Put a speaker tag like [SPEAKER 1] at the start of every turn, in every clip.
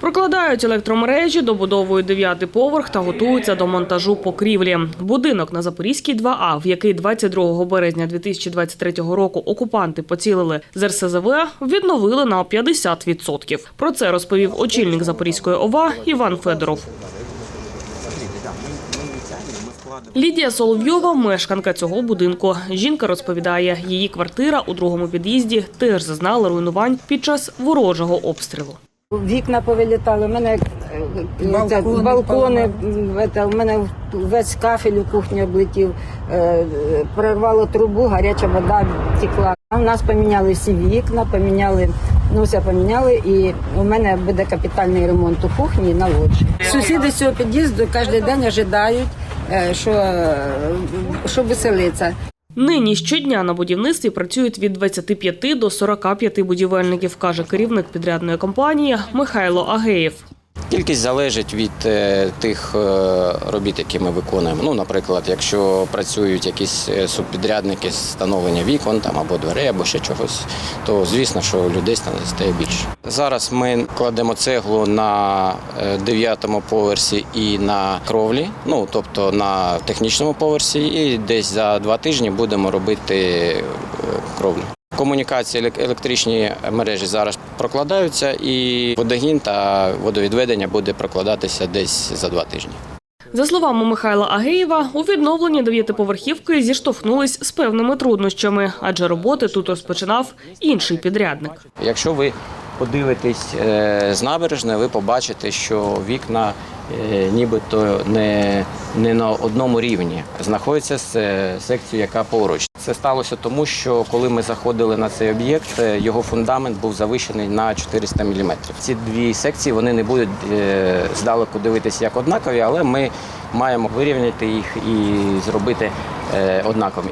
[SPEAKER 1] Прокладають електромережі, добудовують дев'ятий поверх та готуються до монтажу покрівлі. Будинок на Запорізькій 2А, в який 22 березня 2023 року окупанти поцілили з РСЗВ, відновили на 50%. Про це розповів очільник Запорізької ОВА Іван Федоров. Лідія Соловйова – мешканка цього будинку. Жінка розповідає, її квартира у другому під'їзді теж зазнала руйнувань під час ворожого обстрілу.
[SPEAKER 2] Вікна повилітали, у мене е,
[SPEAKER 3] Балкони
[SPEAKER 2] це, балкони, це, у мене весь кафель у кухні облетів, е, е, прорвало трубу, гаряча вода текла. А У нас поміняли всі вікна, поміняли, ну все поміняли, і у мене буде капітальний ремонт у кухні на лоджі. Сусіди з цього під'їзду кожен день ожидають, е, що, е, що веселиться.
[SPEAKER 1] Нині щодня на будівництві працюють від 25 до 45 будівельників, каже керівник підрядної компанії Михайло Агеєв.
[SPEAKER 4] Кількість залежить від е, тих е, робіт, які ми виконуємо. Ну, наприклад, якщо працюють якісь е, субпідрядники з встановлення вікон там або дверей, або ще чогось, то звісно, що людей стає більше. Зараз ми кладемо цеглу на дев'ятому поверсі і на кровлі, ну тобто на технічному поверсі, і десь за два тижні будемо робити кровлю. Комунікації електричні мережі зараз прокладаються, і водогін та водовідведення буде прокладатися десь за два тижні.
[SPEAKER 1] За словами Михайла Агеєва, у відновленні дев'ятиповерхівки зіштовхнулись з певними труднощами, адже роботи тут розпочинав інший підрядник.
[SPEAKER 4] Якщо ви подивитесь е, з набережної, ви побачите, що вікна е, нібито не, не на одному рівні. Знаходиться з секцією, яка поруч. Це сталося тому, що коли ми заходили на цей об'єкт, е, його фундамент був завищений на 400 мм. Ці дві секції вони не будуть здалеку дивитися як однакові, але ми маємо вирівняти їх і зробити однакові.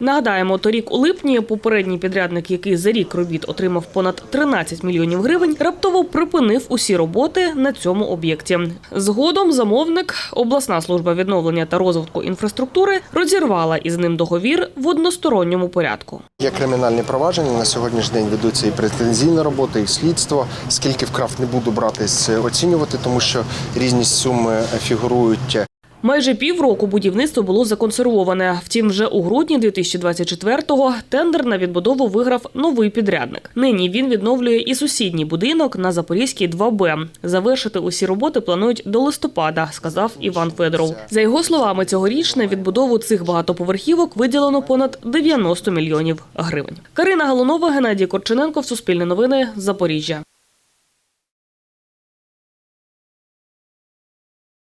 [SPEAKER 1] Нагадаємо, торік у липні попередній підрядник, який за рік робіт отримав понад 13 мільйонів гривень, раптово припинив усі роботи на цьому об'єкті. Згодом замовник, обласна служба відновлення та розвитку інфраструктури, розірвала із ним договір в односторонньому порядку.
[SPEAKER 5] Є кримінальні провадження на сьогоднішній день ведуться і претензійна робота, і слідство. Скільки вкрав не буду братись оцінювати, тому що різні суми фігурують.
[SPEAKER 1] Майже півроку будівництво було законсервоване. Втім, вже у грудні 2024-го тендер на відбудову виграв новий підрядник. Нині він відновлює і сусідній будинок на Запорізькій 2Б. Завершити усі роботи планують до листопада, сказав Іван Федоров. За його словами, цьогоріч на відбудову цих багатоповерхівок виділено понад 90 мільйонів гривень. Карина Галунова, Геннадій Корчененко, Суспільне новини, Запоріжжя.